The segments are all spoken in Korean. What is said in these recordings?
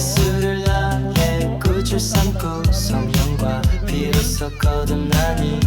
예술을 향해 꽃을 삼고 성령과 비로소 거듭나니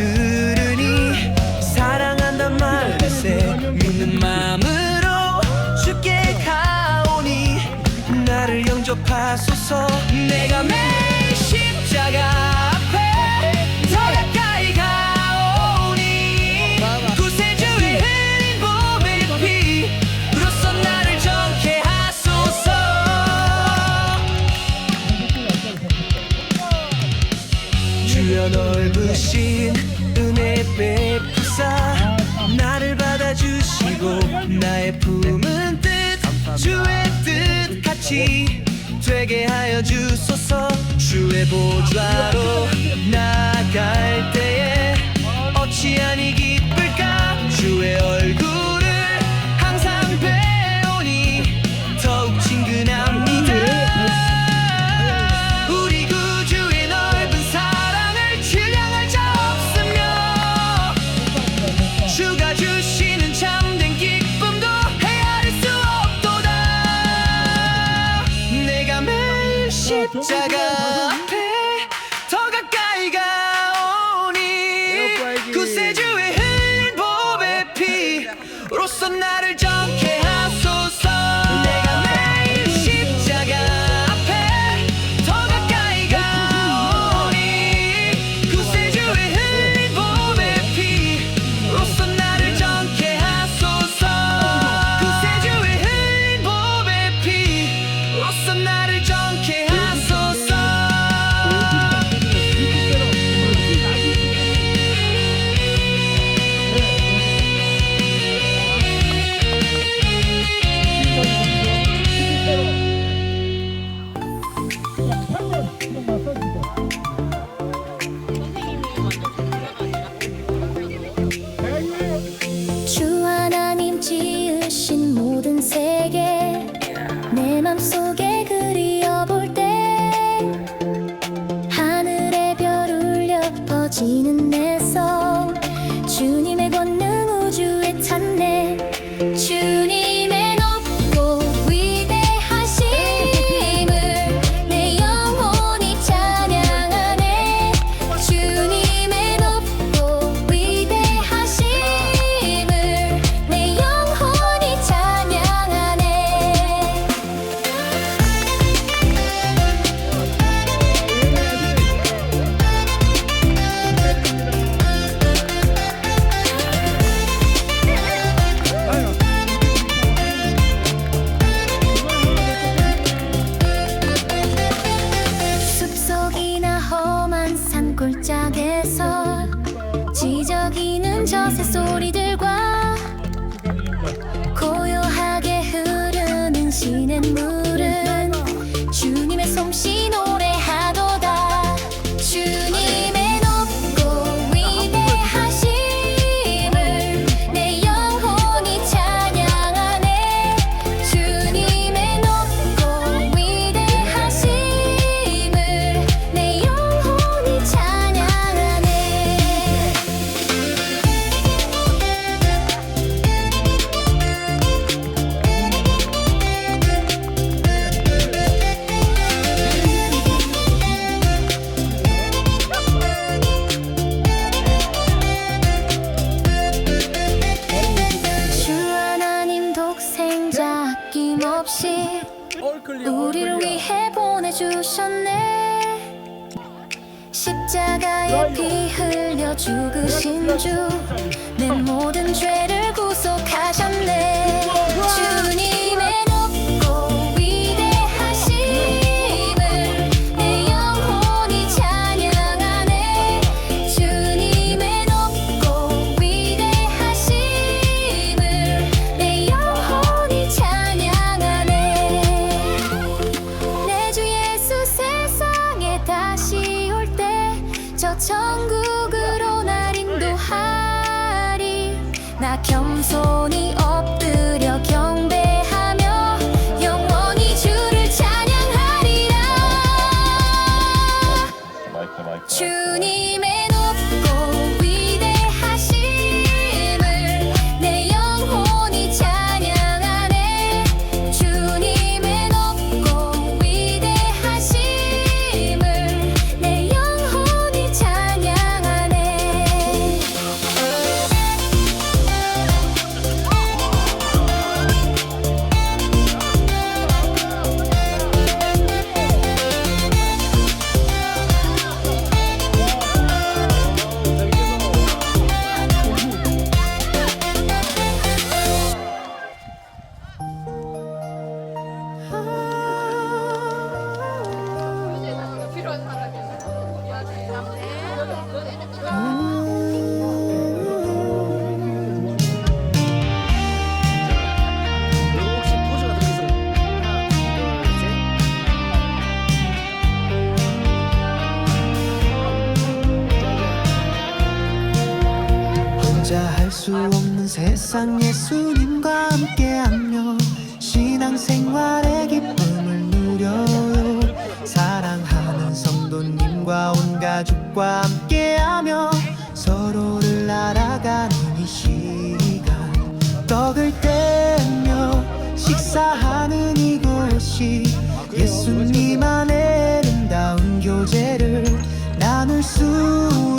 들으니 사랑한단 말세 믿는 마음으로 주께 가오니 나를 영접하소서. 내가 외부좌로 나갈 때에 어찌 아니 기 and. 우리를 위해 보내주셨네. 십자가에 피 흘려 죽으신 주 내 모든 죄를 구속하셨네 나겸 세상 예수님과 함께하며 신앙생활의 기쁨을 누려요. 사랑하는 성도님과 온 가족과 함께하며 서로를 알아가는 이 시간. 떡을 떼며 식사하는 이곳이 예수님 안에 아름다운 교제를 나눌 수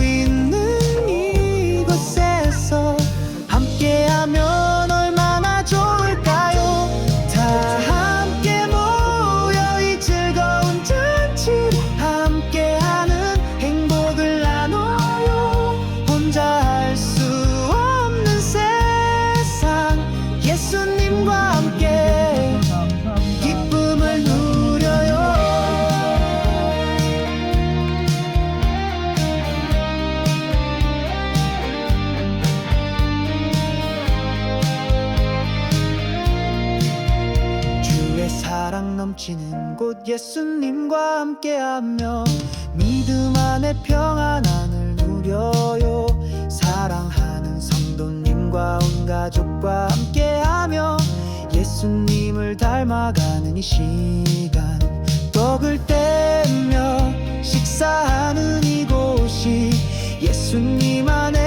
예수님과 함께 기쁨을 누려요. 주의 사랑 넘치는 곳 예수님과 함께하며 믿음 안에 평안함을 누려요 성도님과 온 가족과 함께하며 예수님을 닮아가는 이 시간. 떡을 떼며 식사하는 이곳이 예수님 안에